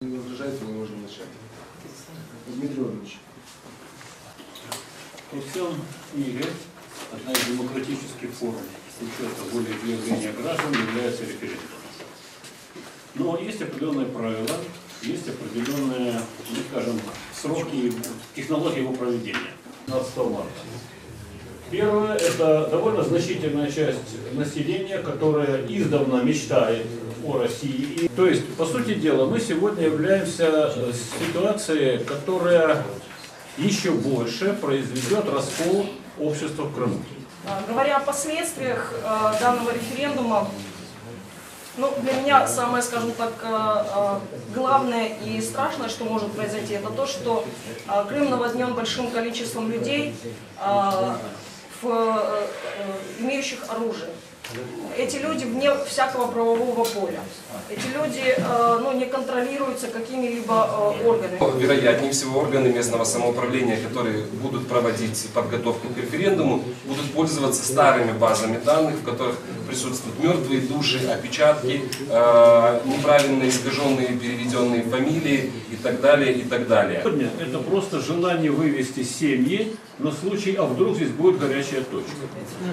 Не возражаете, мы можем начать. Дмитрий Иванович. Во всем мире одна из демократических форм учета волеизъявления граждан является референдум. Но есть определенные правила, есть определенные, ну, скажем, сроки, технологии его проведения. 15 марта. Первое – это довольно значительная часть населения, которая издавна мечтает о России. И, то есть, по сути дела, мы сегодня являемся э, ситуацией, которая еще больше произведет раскол общества в Крыму. А, Говоря о последствиях э, данного референдума, ну, для меня самое, скажем так, э, главное и страшное, что может произойти, это то, что Крым наводнен большим количеством людей, в, имеющих оружие. Эти люди вне всякого правового поля. Эти люди э, ну, не контролируются какими-либо э, органами. Вероятнее всего, органы местного самоуправления, которые будут проводить подготовку к референдуму, будут пользоваться старыми базами данных, в которых присутствуют мертвые души, опечатки, э, неправильно искаженные, переведенные фамилии и так далее, и так далее. Сегодня это просто желание вывести семьи на случай, а вдруг здесь будет горячая точка.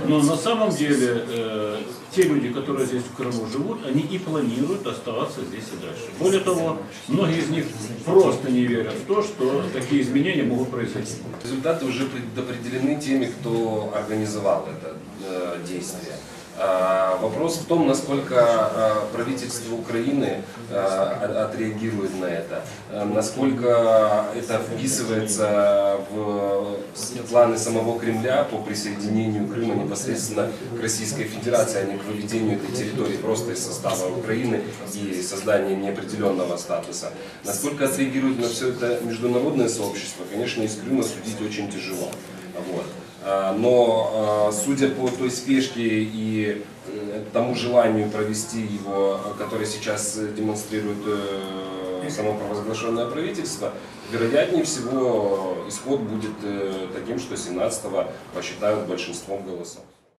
Но на самом деле э, те люди, которые здесь в Крыму живут, они и планируют оставаться здесь и дальше. Более того, многие из них просто не верят в то, что такие изменения могут произойти. Результаты уже предопределены теми, кто организовал это э, действие. А, Вопрос в том, насколько а, правительство Украины а, отреагирует на это, насколько это вписывается в планы самого Кремля по присоединению Крыма непосредственно к Российской Федерации, а не к выведению этой территории просто из состава Украины и созданию неопределенного статуса. Насколько отреагирует на все это международное сообщество, конечно, из Крыма судить очень тяжело. Вот. А, Но а, судя по той спешке и э, тому желанию провести его, э, которое сейчас демонстрирует э, самопровозглашенное правительство, вероятнее всего исход будет э, таким, что 17-го посчитают большинством голосов.